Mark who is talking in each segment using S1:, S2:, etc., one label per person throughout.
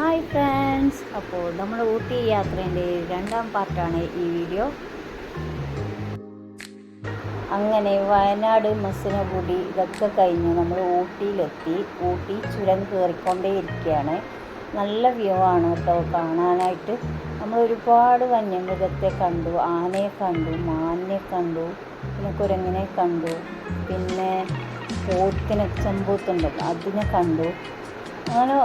S1: Hi friends. അപ്പോൾ നമ്മൾ ഊട്ടി യാത്രേന്റെ രണ്ടാം പാർട്ടാണ് ഈ വീഡിയോ. അങ്ങനെ വയനാട് മസനഗുഡി ഇതൊക്കെ കഴിഞ്ഞ് നമ്മൾ ഊട്ടിയിലെത്തി. ഊട്ടി ചുരം കയറിക്കൊണ്ടേ ഇരിക്കുകയാണ് നല്ല വ്യൂ ആണ് കേട്ടോ. കാണാനായിട്ട് നമ്മൾ ഒരുപാട് വന്യമൃഗത്തെ കണ്ടു ആനയെ കണ്ടു മാനിനെ കണ്ടു പിന്നെ കുരങ്ങിനെ കണ്ടു പിന്നെ പോത്തിനെ ചെമ്പൂത്തുണ്ടല്ലോ അതിനെ കണ്ടു. അങ്ങനെ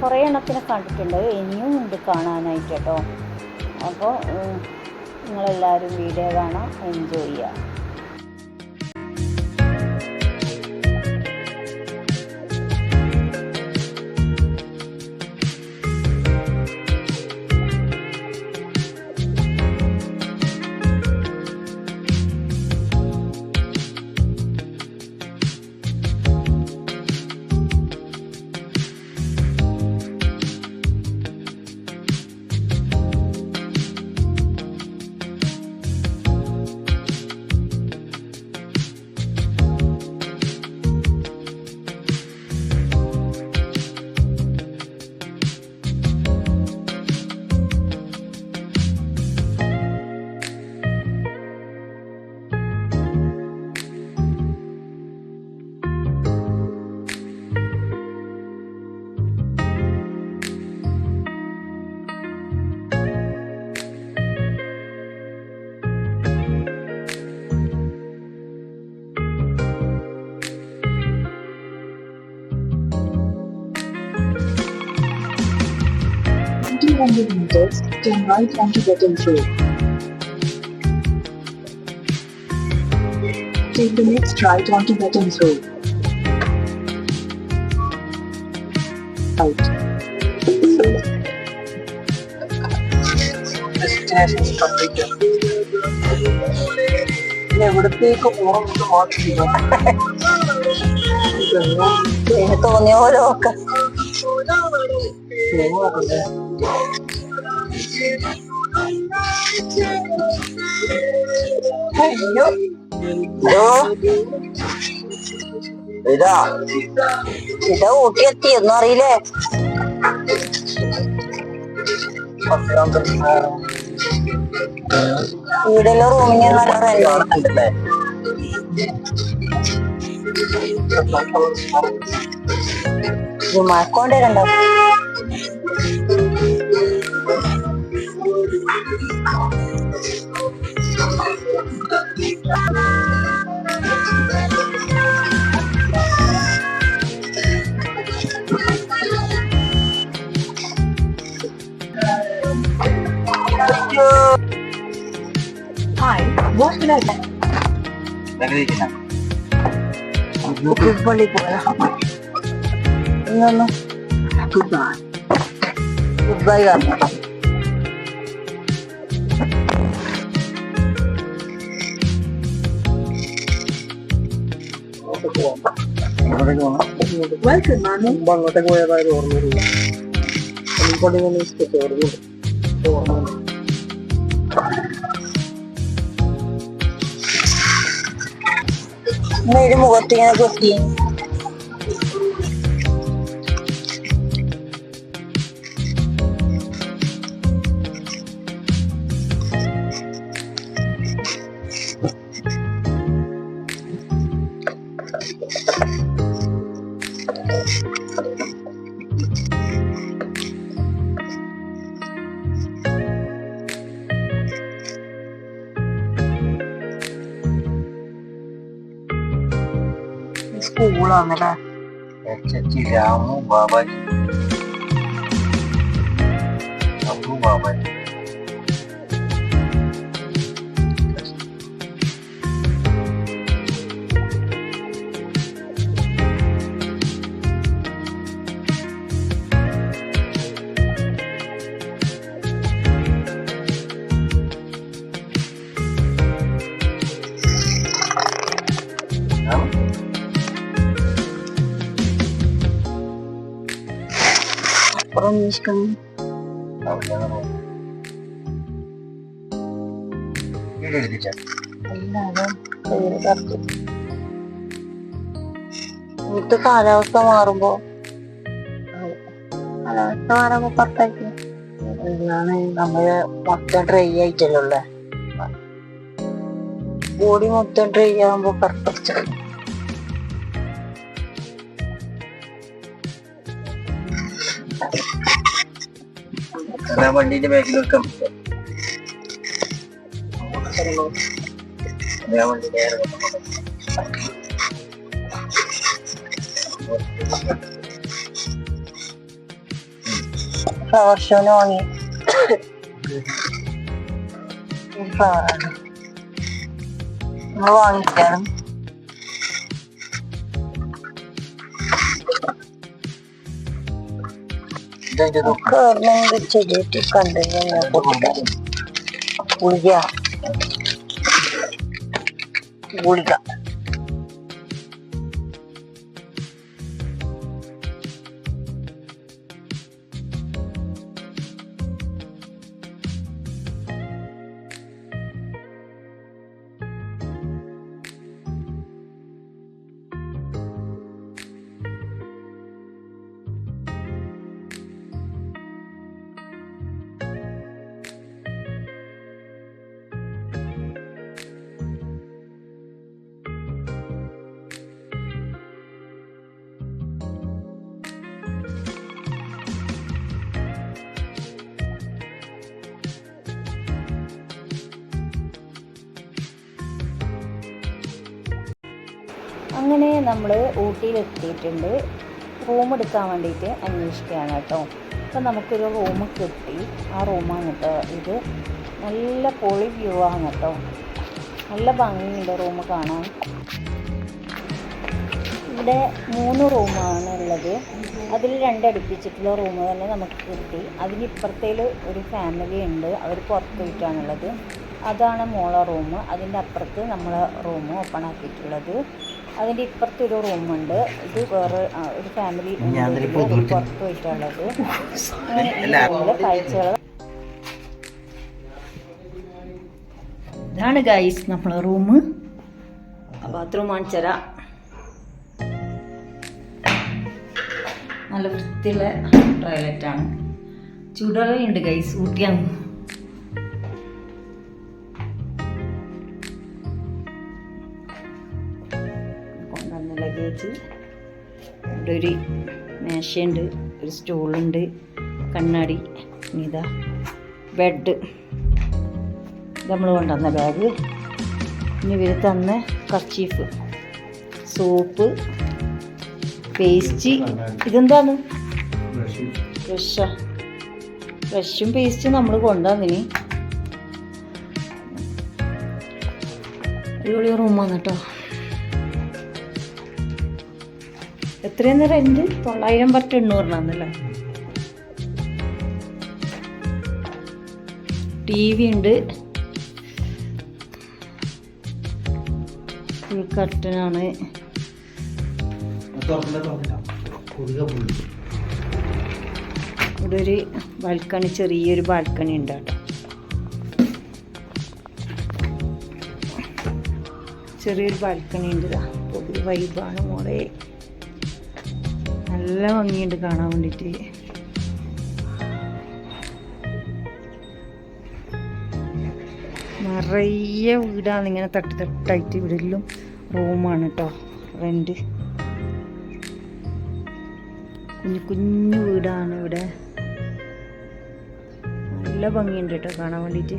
S1: കുറേ എണ്ണത്തിനെ കണ്ടിട്ടുണ്ട്. ഇനിയും ഉണ്ട് കാണാനായിട്ട് കേട്ടോ. അപ്പോൾ നിങ്ങളെല്ലാവരും വീഡിയോ കാണാം എൻജോയ് ചെയ്യുക.
S2: Two hundred meters, turn right onto Veterans Road. Take the next right onto Veterans Road.
S3: Out. Complete പിന്നെ എവിടത്തേക്ക് പോകണമെന്ന് മാത്രം
S1: തോന്നിയ പോലെ ഒക്കെ അയ്യോ
S3: ഇതാ
S1: ഇത് ഊട്ടി എത്തി ഒന്നും അറിയില്ലേ വീടെല്ലാം റൂമിന് നല്ല റെന്റ്
S3: ഉണ്ടല്ലേ?
S1: മഴക്കൊണ്ട്
S2: Hi, what will I get?
S1: Nagrili kita. Huwag
S2: balik
S1: ko na kapag.
S3: Ano na?
S2: Goodbye. Goodbye,
S3: Rama. അങ്ങോട്ടേക്ക് പോകണം. മുമ്പ് അങ്ങോട്ടേക്ക് പോയതായത് ഓർമ്മയില്ല ഓർമ്മയില്ല
S1: മുഖത്തിങ്ങനെ കുത്തി
S3: എച്ച് എച്ച് രാമു ബാബാജി.
S1: അപ്പുറം അന്വേഷിക്കണം
S3: വീട് എഴുതിച്ച
S1: അല്ലാതെ പേര് കറക്റ്റ് ഇവിടുത്തെ കാലാവസ്ഥ മാറുമ്പോ പുറത്താക്കി.
S3: ഇതാണ് നമ്മൾ മൊത്തം ഡ്രൈ ആയിട്ടല്ലേ ബോഡി മൊത്തം ഡ്രൈ ആകുമ്പോ പെർഫെക്റ്റ് വണ്ടിന്റെ ബാക്കിൽ വെക്കാം. ഞാൻ ഷോന് വാങ്ങി. നമ്മൾ വാങ്ങിക്കാണ് ഗവൺമെന്റ് ചെടിയിട്ട് കണ്ടെങ്കിൽ പൊട്ടിക്കാം ഗുളിക ഗുളിക
S1: അങ്ങനെ നമ്മൾ ഊട്ടിയിലെത്തിയിട്ടുണ്ട്. റൂം എടുക്കാൻ വേണ്ടിയിട്ട് അന്വേഷിക്കുകയാണ് കേട്ടോ. അപ്പം നമുക്കൊരു റൂം കിട്ടി. ആ റൂമാണ് കേട്ടോ ഇത്. നല്ല പൊളി വ്യൂ ആണ് കേട്ടോ. നല്ല ഭംഗിയുണ്ട് റൂം കാണാൻ. ഇവിടെ മൂന്ന് റൂമാണ് ഉള്ളത്. അതിൽ രണ്ട് അടുപ്പിച്ചിട്ടുള്ള റൂം തന്നെ നമുക്ക് കിട്ടി. അതിനിപ്പുറത്തേൽ ഒരു ഫാമിലി ഉണ്ട്. അവർ പുറത്ത് പോയിട്ടാണുള്ളത്. അതാണ് മോളെ റൂം. അതിന്റെ അപ്പുറത്ത് നമ്മളെ റൂം ഓപ്പൺ ആക്കിയിട്ടുള്ളത്. അതിന്റെ ഇപ്പുറത്ത് ഒരു റൂമുണ്ട് ഇത് വേറെ ഒരു ഫാമിലി പുറത്ത് പോയിട്ടുള്ളത്. കാഴ്ചകൾ ഇതാണ് ഗൈസ് നമ്മളെ റൂം ബാത്റൂം കാണിച്ചര നല്ല വൃത്തിയുള്ള ടോയ്ലറ്റാണ് ചൂടുവെള്ളമുണ്ട് ഗൈസ് ഊട്ടിയാണ് ലഗേജ് ഇവിടെ ഒരു മേശയുണ്ട് ഒരു സ്റ്റൂളുണ്ട് കണ്ണാടി ഇതാ ബെഡ് നമ്മൾ കൊണ്ടുവന്ന ബാഗ് ഇനി ഇവർ തന്ന കർച്ചീഫ് സോപ്പ് പേസ്റ്റ് ഇതെന്താണ്? ബ്രഷ ബ്രഷും പേസ്റ്റും നമ്മൾ കൊണ്ടുവന്നിനി അടിപൊളി റൂമാണ് കേട്ടോ. എത്രയെന്ന് റെന്റ് തൊള്ളായിരം പത്ത് എണ്ണൂറിനാന്നല്ലേ? ടി വി ഉണ്ട്. ഫുൾ കർട്ടനാണ്. ഇവിടെ ഒരു ബാൽക്കണി ചെറിയൊരു ബാൽക്കണി ഉണ്ട് കേട്ടോ ചെറിയൊരു ബാൽക്കണി ഉണ്ട് ഒരു വൈബാണ് മോളെ. നല്ല ഭംഗിയുണ്ട് കാണാൻ വേണ്ടിയിട്ട്. നിറയെ വീടാണ് ഇങ്ങനെ തട്ട് തട്ടായിട്ട് ഇവിടെല്ലാം റൂമാണ് കേട്ടോ റെന്റ് കുഞ്ഞു കുഞ്ഞു വീടാണ് ഇവിടെ. നല്ല ഭംഗിയുണ്ട് കേട്ടോ കാണാൻ വേണ്ടിയിട്ട്.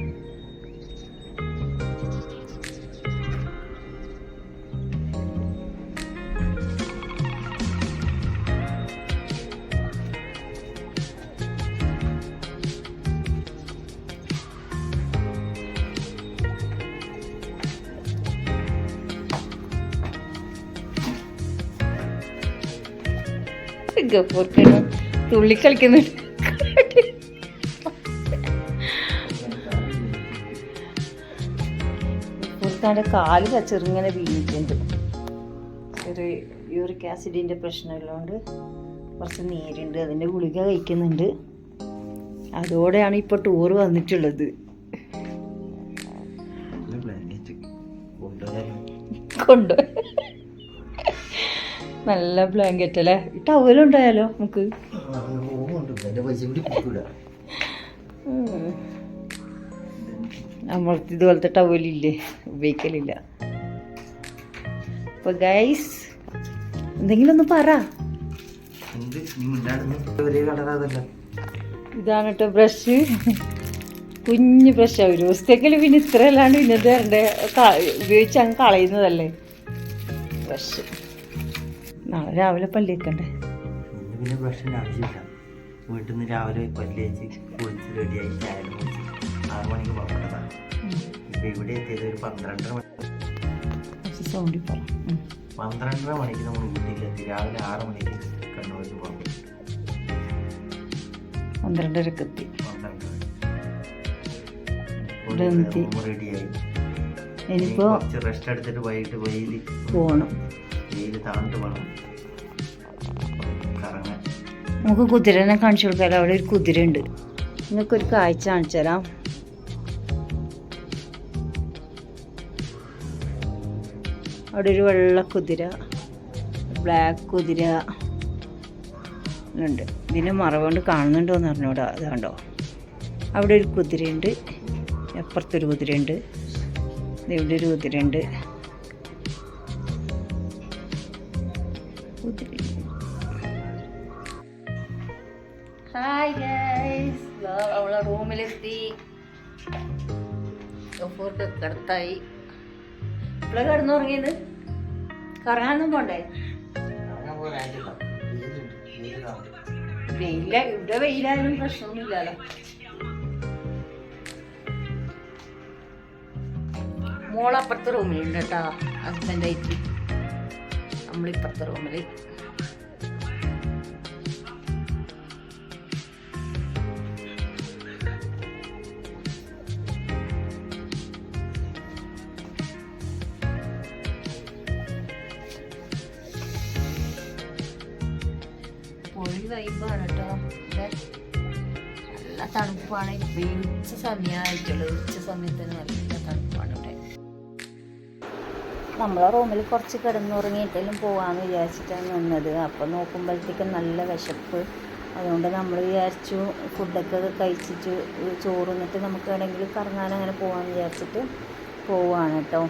S1: ഗപ്പൂർക്കണ് തുള്ളി കളിക്കുന്നുണ്ട് ഗപ്പൂർക്കാന്റെ കാൽ ചെറുങ്ങനെ വീണിട്ടുണ്ട്. ഒരു യൂറിക് ആസിഡിന്റെ പ്രശ്നമുള്ളതുകൊണ്ട് കുറച്ച് നീരുണ്ട് അതിന്റെ ഗുളിക കഴിക്കുന്നുണ്ട്. അതോടെയാണ് ഇപ്പോൾ ടൂർ വന്നിട്ടുള്ളത്. കൊണ്ട് നല്ല ബ്ലാങ്കറ്റ് അല്ലേ? ടവലുണ്ടായാലോ നമുക്ക്? നമ്മൾക്ക് ഇതുപോലത്തെ ടവലില്ലേ ഉപയോഗിക്കലില്ല. അപ്പൊ ഗൈസ് എന്തെങ്കിലും ഒന്ന് പറ. ഇതാണ് കേട്ടോ ബ്രഷ് കുഞ്ഞു ബ്രഷാണ് ഒരു ദിവസത്തേക്കല്ലേ പിന്നെ ഇത്ര അല്ലാണ്ട് പിന്നെ തരണ്ടേ ഉപയോഗിച്ച് അങ്ങ് കളയുന്നതല്ലേ? ബ്രഷ് നാളെ രാവിലെ പള്ളി എത്തണ്ടേ
S3: പിന്നെ ബ്രഷിന്റെ ആവശ്യമില്ല. വീട്ടിൽ നിന്ന് രാവിലെ പല്ലേച്ച് കുളിച്ച് റെഡിയായി ചായ കുടിച്ച് ആറ് മണിക്ക് പോകേണ്ടതാണ് ഇപ്പൊ ഇവിടെ എത്തിയത് ഒരു പന്ത്രണ്ടര മണി
S1: പറ
S3: പന്ത്രണ്ടര മണിക്ക് നമ്മൾ വീട്ടിലെത്തി രാവിലെ ആറ് മണിക്ക് കണ്ണൂരിൽ പുറപ്പെട്ടു.
S1: പന്ത്രണ്ടരക്ക് എത്തി.
S3: റെഡിയായി
S1: ഇനിയിപ്പോ
S3: റെസ്റ്റ് എടുത്തിട്ട് വൈകിട്ട് പോയി
S1: പോകണം
S3: വെയിൽ താന്നിട്ട് വേണം
S1: നമുക്ക് കുതിരനെ കാണിച്ചു കൊടുക്കാമല്ലോ അവിടെ ഒരു കുതിര ഉണ്ട് നിങ്ങൾക്കൊരു കാഴ്ച കാണിച്ചു തരാം. അവിടെ ഒരു വെള്ള കുതിര ബ്ലാക്ക് കുതിര ഉണ്ട്. ഇതിന് മറവുകൊണ്ട് കാണുന്നുണ്ടോ എന്ന് അറിഞ്ഞൂടാ. അതുകൊണ്ടോ അവിടെ ഒരു കുതിരയുണ്ട്. അപ്പുറത്തൊരു കുതിരയുണ്ട്. ഇവിടെ ഒരു കുതിരയുണ്ട്. റൂമിലെത്തി. ഗഫൂർക്ക് കിടത്തായി ഇപ്പോഴെ കിടന്നുറങ്ങിയത്? കറങ്ങാനൊന്നും പോണ്ടേ? വെയില. ഇവിടെ വെയിലായാലും പ്രശ്നമൊന്നുമില്ലല്ലോ. മോളപ്പുറത്തെ റൂമിലുണ്ട് കേട്ടോ ഹസ്ബൻഡായിട്ട് നമ്മളിപ്പുറത്തെ റൂമിൽ വൈബാണ് കേട്ടോ. പക്ഷെ നല്ല തണുപ്പാണ്. ഇപ്പം ഉച്ച സമയമായിട്ടുള്ളത് ഉച്ച സമയത്തിന് നല്ല തണുപ്പാണ് ഇവിടെ. നമ്മളെ റൂമിൽ കുറച്ച് കിടന്നുറങ്ങിയിട്ടെല്ലാം പോകാമെന്ന് വിചാരിച്ചിട്ടാണ് നിന്നത്. അപ്പോൾ നോക്കുമ്പോഴത്തേക്കും നല്ല വിശപ്പ്. അതുകൊണ്ട് നമ്മൾ വിചാരിച്ചു ഫുഡൊക്കെ കഴിച്ചിട്ട് ചോറുന്നിട്ട് നമുക്ക് വേണമെങ്കിൽ കറങ്ങാൻ അങ്ങനെ പോകാമെന്ന് വിചാരിച്ചിട്ട് പോവാണ് കേട്ടോ.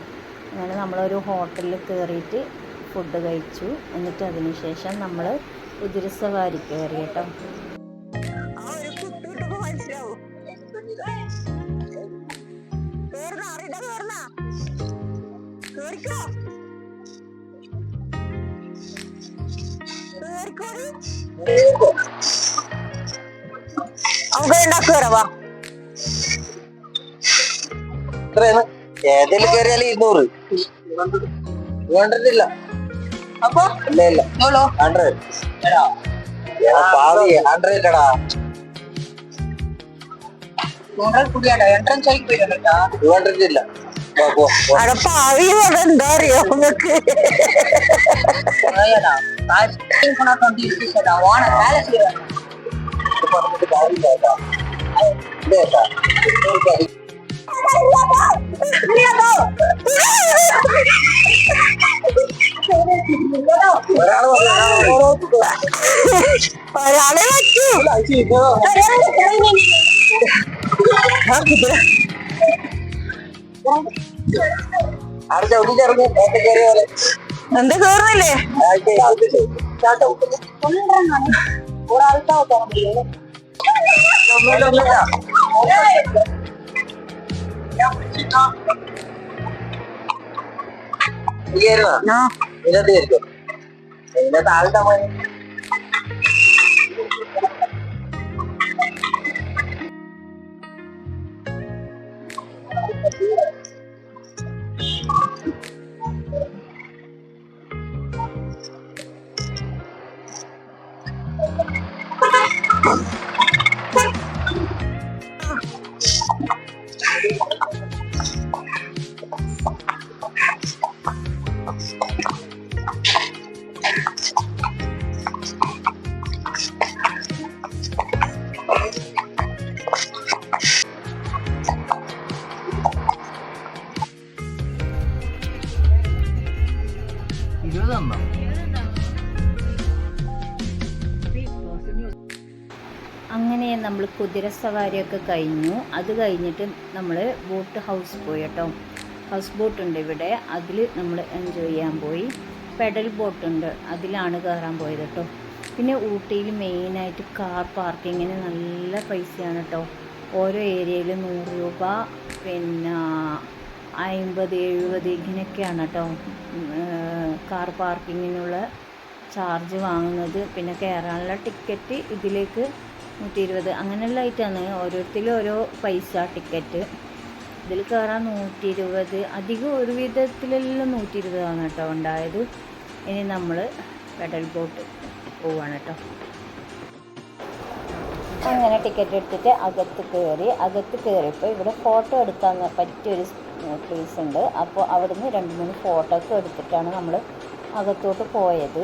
S1: അങ്ങനെ നമ്മളൊരു ഹോട്ടലിൽ കയറിയിട്ട് ഫുഡ് കഴിച്ചു. എന്നിട്ട് അതിന് ശേഷം നമ്മൾ കുതിരസവാരി കയറി കേട്ടോ.
S3: എത്രയാണ് ഏതെങ്കിലും കയറിയാൽ ഇരുന്നൂറ്. വേണ്ടതില്ല അപ്പൊ? ഇല്ല ഇല്ല. ഹൺഡ്രഡ് பாவி என்ட்ரன்ஸ் வரைக்கும் போயிட்டாடா ஹண்ட்ரட் இல்லை ഒരാൾ പോലെ.
S1: എന്താ കേറുന്നില്ലേ
S3: ഇതിനകത്ത് ആളുടെ മോനെ
S1: നമ്മൾ കുതിര സവാരിയൊക്കെ കഴിഞ്ഞു. അത് കഴിഞ്ഞിട്ട് നമ്മൾ ബോട്ട് ഹൗസ് പോയി കേട്ടോ ഹൗസ് ബോട്ട് ഉണ്ട് ഇവിടെ. അതിൽ നമ്മൾ എൻജോയ് ചെയ്യാൻ പോയി. പെഡൽ ബോട്ട് ഉണ്ട്. അതിലാണ് കയറാൻ പോയത് കേട്ടോ പിന്നെ ഊട്ടിയിൽ മെയിനായിട്ട് കാർ പാർക്കിങ്ങിന് നല്ല പൈസയാണ് കേട്ടോ ഓരോ ഏരിയയിൽ നൂറ് രൂപ പിന്നെ അമ്പത് എഴുപത് ഇങ്ങനെയൊക്കെയാണ് കേട്ടോ കാർ പാർക്കിങ്ങിനുള്ള ചാർജ് വാങ്ങുന്നത്. പിന്നെ കയറാനുള്ള ടിക്കറ്റ് ഇതിലേക്ക് നൂറ്റി ഇരുപത് അങ്ങനെയുള്ള ആയിട്ടാണ് ഓരോരുത്തരും ഓരോ പൈസ ടിക്കറ്റ് ഇതിൽ കയറാൻ നൂറ്റി ഇരുപത് അധികം ഒരു വിധത്തിലെല്ലാം നൂറ്റി ഇരുപതാണ് കേട്ടോ ഉണ്ടായത്. ഇനി നമ്മൾ പെഡൽ ബോട്ട് പോവാണ് കേട്ടോ. അങ്ങനെ ടിക്കറ്റ് എടുത്തിട്ട് അകത്ത് കയറി അകത്ത് കയറിയപ്പോൾ ഇവിടെ ഫോട്ടോ എടുക്കാൻ പറ്റിയൊരു പ്ലേസ് ഉണ്ട്. അപ്പോൾ അവിടുന്ന് രണ്ട് മൂന്ന് ഫോട്ടോ ഒക്കെ എടുത്തിട്ടാണ് നമ്മൾ അകത്തോട്ട് പോയത്.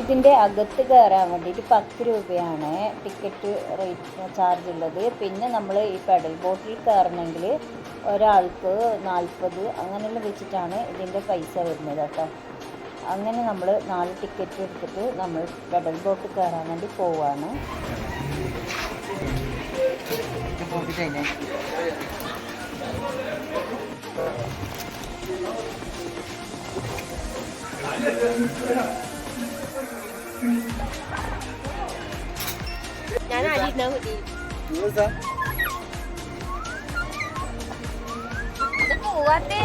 S1: ഇതിന്റെ അകത്ത് കയറാൻ വേണ്ടിയിട്ട് പത്ത് രൂപയാണ് ടിക്കറ്റ് റേറ്റ് ചാർജ് ഉള്ളത്. പിന്നെ നമ്മൾ ഈ പെഡൽ ബോട്ടിൽ കയറണമെങ്കിൽ ഒരാൾക്ക് നാൽപ്പത് അങ്ങനെയുള്ള വെച്ചിട്ടാണ് ഇതിന്റെ പൈസ വരുന്നത് കേട്ടോ. അങ്ങനെ നമ്മൾ നാല് ടിക്കറ്റ് എടുത്തിട്ട് നമ്മൾ പെഡൽ ബോട്ട് കയറാൻ വേണ്ടി പോവാണ്.
S4: ഞാൻ ആദ്യം മതി ഇത് പോവാത്തേ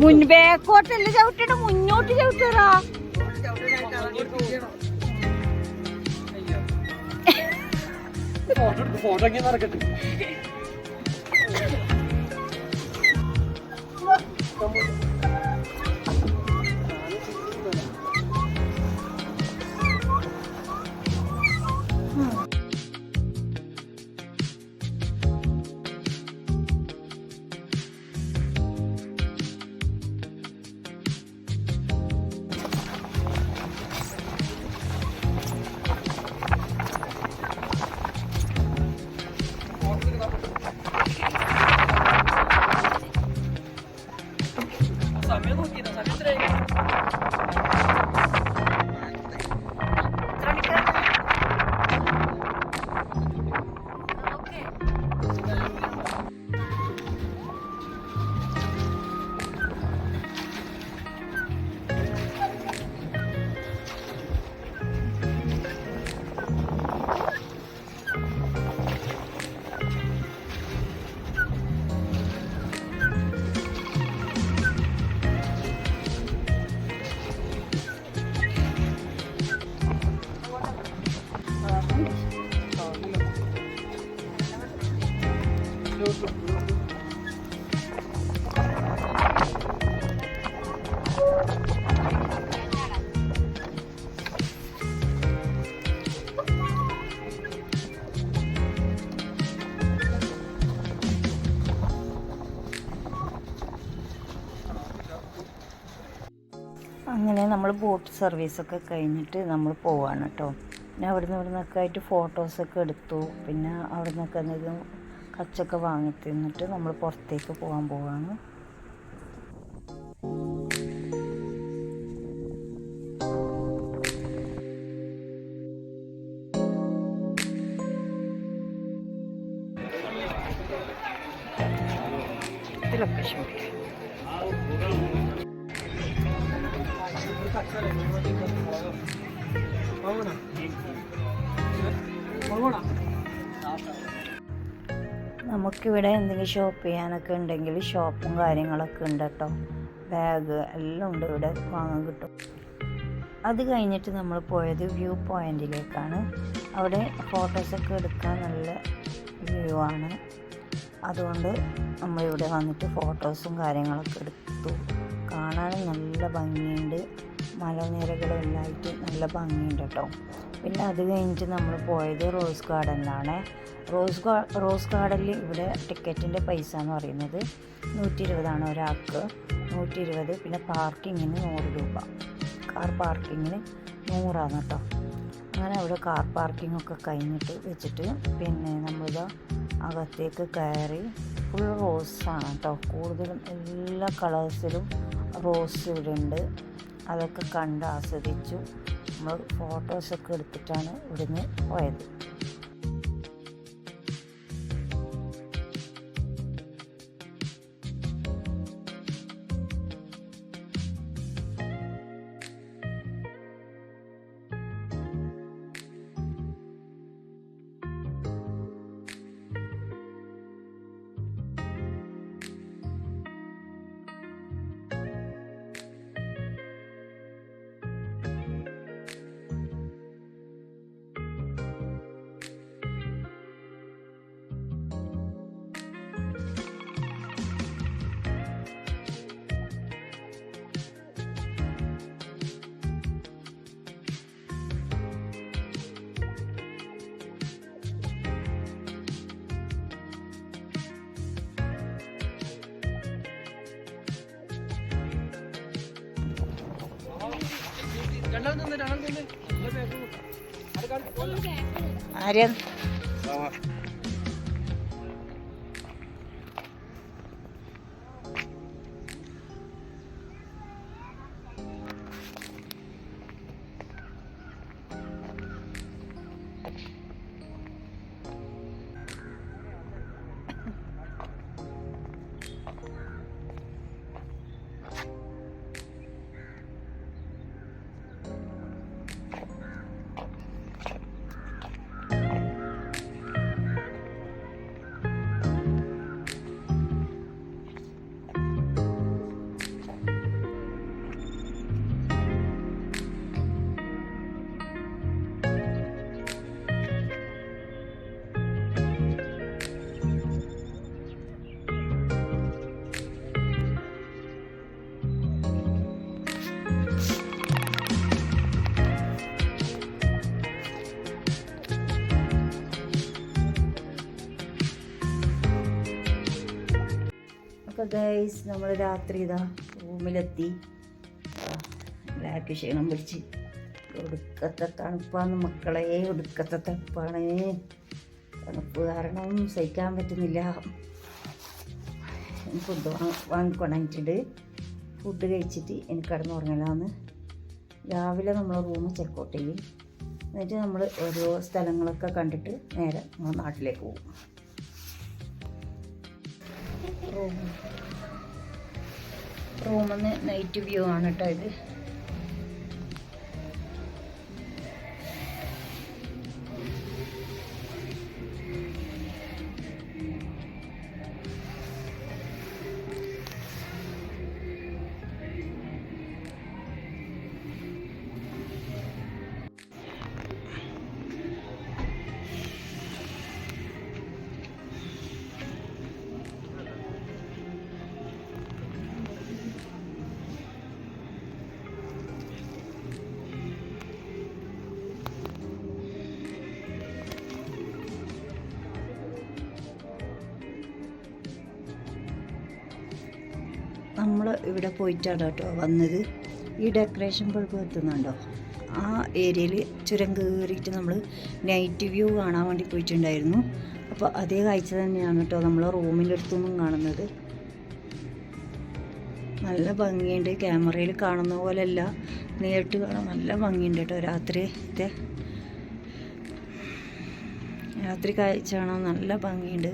S4: മുൻ ബാക്കോട്ടല്ല ചവിട്ടിട്ട് മുന്നോട്ട് ചവിട്ടറാ
S5: ഫോട്ടോ നടക്കട്ടെ.
S1: അങ്ങനെ നമ്മൾ ബോട്ട് സർവീസൊക്കെ കഴിഞ്ഞിട്ട് നമ്മൾ പോവാണ് കേട്ടോ പിന്നെ അവിടുന്ന് ഇവിടെ നിന്നൊക്കെ ആയിട്ട് ഫോട്ടോസൊക്കെ എടുത്തു. പിന്നെ അവിടെ നിന്നൊക്കെ എന്തെങ്കിലും കച്ചൊക്കെ വാങ്ങി തിന്നിട്ട് നമ്മൾ പുറത്തേക്ക് പോകാൻ പോവാണ്. ഷോപ്പ് ചെയ്യാനൊക്കെ ഉണ്ടെങ്കിൽ ഷോപ്പും കാര്യങ്ങളൊക്കെ ഉണ്ട് കേട്ടോ. ബാഗ് എല്ലാം ഉണ്ട് ഇവിടെ വാങ്ങാൻ കിട്ടും. അത് കഴിഞ്ഞിട്ട് നമ്മൾ പോയത് വ്യൂ പോയിന്റിലേക്കാണ് അവിടെ ഫോട്ടോസൊക്കെ എടുക്കാൻ നല്ല വ്യൂ ആണ്. അതുകൊണ്ട് നമ്മളിവിടെ വന്നിട്ട് ഫോട്ടോസും കാര്യങ്ങളൊക്കെ എടുത്തു. കാണാനും നല്ല ഭംഗിയുണ്ട്. മലനിരകളെല്ലാമായിട്ട് നല്ല ഭംഗിയുണ്ട് കേട്ടോ. പിന്നെ അത് കഴിഞ്ഞിട്ട് നമ്മൾ പോയത് റോസ് ഗാർഡനിലാണ്. റോസ് ഗാ റോസ് ഗാർഡനിൽ ഇവിടെ ടിക്കറ്റിന്റെ പൈസ എന്ന് പറയുന്നത് നൂറ്റി ഇരുപതാണ് ഒരാൾക്ക്. നൂറ്റി ഇരുപത് പിന്നെ പാർക്കിങ്ങിന് നൂറ് രൂപ. കാർ പാർക്കിങ്ങിന് നൂറാണ് കേട്ടോ. അങ്ങനെ അവിടെ കാർ പാർക്കിങ്ങൊക്കെ കഴിഞ്ഞിട്ട് വെച്ചിട്ട് പിന്നെ നമ്മളിത് അകത്തേക്ക് കയറി ഫുൾ റോസാണ് കേട്ടോ. കൂടുതലും എല്ലാ കളേഴ്സിലും റോസ് ഇവിടെ ഉണ്ട്. അതൊക്കെ കണ്ട് ആസ്വദിച്ചു. നമ്മൾ ഫോട്ടോസൊക്കെ എടുത്തിട്ടാണ് ഇവിടുന്ന് പോയത്.
S5: രണ്ടാമത്
S1: ഗൈസ് നമ്മൾ രാത്രി ഇതാ റൂമിലെത്തി. എല്ലാവർക്കും ക്ഷീണം പിടിച്ച്. ഒടുക്കത്തെ തണുപ്പാണ് മക്കളെ ഒടുക്കത്തെ തണുപ്പാണ്. തണുപ്പ് കാരണം സഹിക്കാൻ പറ്റുന്നില്ല. ഫുഡ് വാങ്ങിക്കൊണ്ടിട്ടുണ്ട് ഫുഡ് കഴിച്ചിട്ട് എനിക്ക് കിടന്നുറങ്ങലാന്ന്. രാവിലെ നമ്മൾ റൂം ചെക്കൗട്ട് ചെയ്യും. എന്നിട്ട് നമ്മൾ ഓരോ സ്ഥലങ്ങളൊക്കെ കണ്ടിട്ട് നേരെ നാട്ടിലേക്ക് പോകും. റൂം. റൂമിൽ നൈറ്റ് വ്യൂ ആണ് കേട്ടോ ഇത്. നമ്മൾ ഇവിടെ പോയിട്ടാണ് കേട്ടോ വന്നത്. ഈ ഡെക്കറേഷൻ ബൾബ് എത്തുന്നുണ്ടോ? ആ ഏരിയയിൽ ചുരം കയറിയിട്ട് നമ്മൾ നൈറ്റ് വ്യൂ കാണാൻ വേണ്ടി പോയിട്ടുണ്ടായിരുന്നു. അപ്പോൾ അതേ കാഴ്ച തന്നെയാണ് കേട്ടോ നമ്മളെ റൂമിന്റെ അടുത്തൊന്നും കാണുന്നത്. നല്ല ഭംഗിയുണ്ട്. ക്യാമറയിൽ കാണുന്ന പോലെയല്ല. നേരിട്ട് കാണാൻ നല്ല ഭംഗിയുണ്ട് കേട്ടോ രാത്രിത്തെ. രാത്രി കാഴ്ച കാണാൻ നല്ല ഭംഗിയുണ്ട്.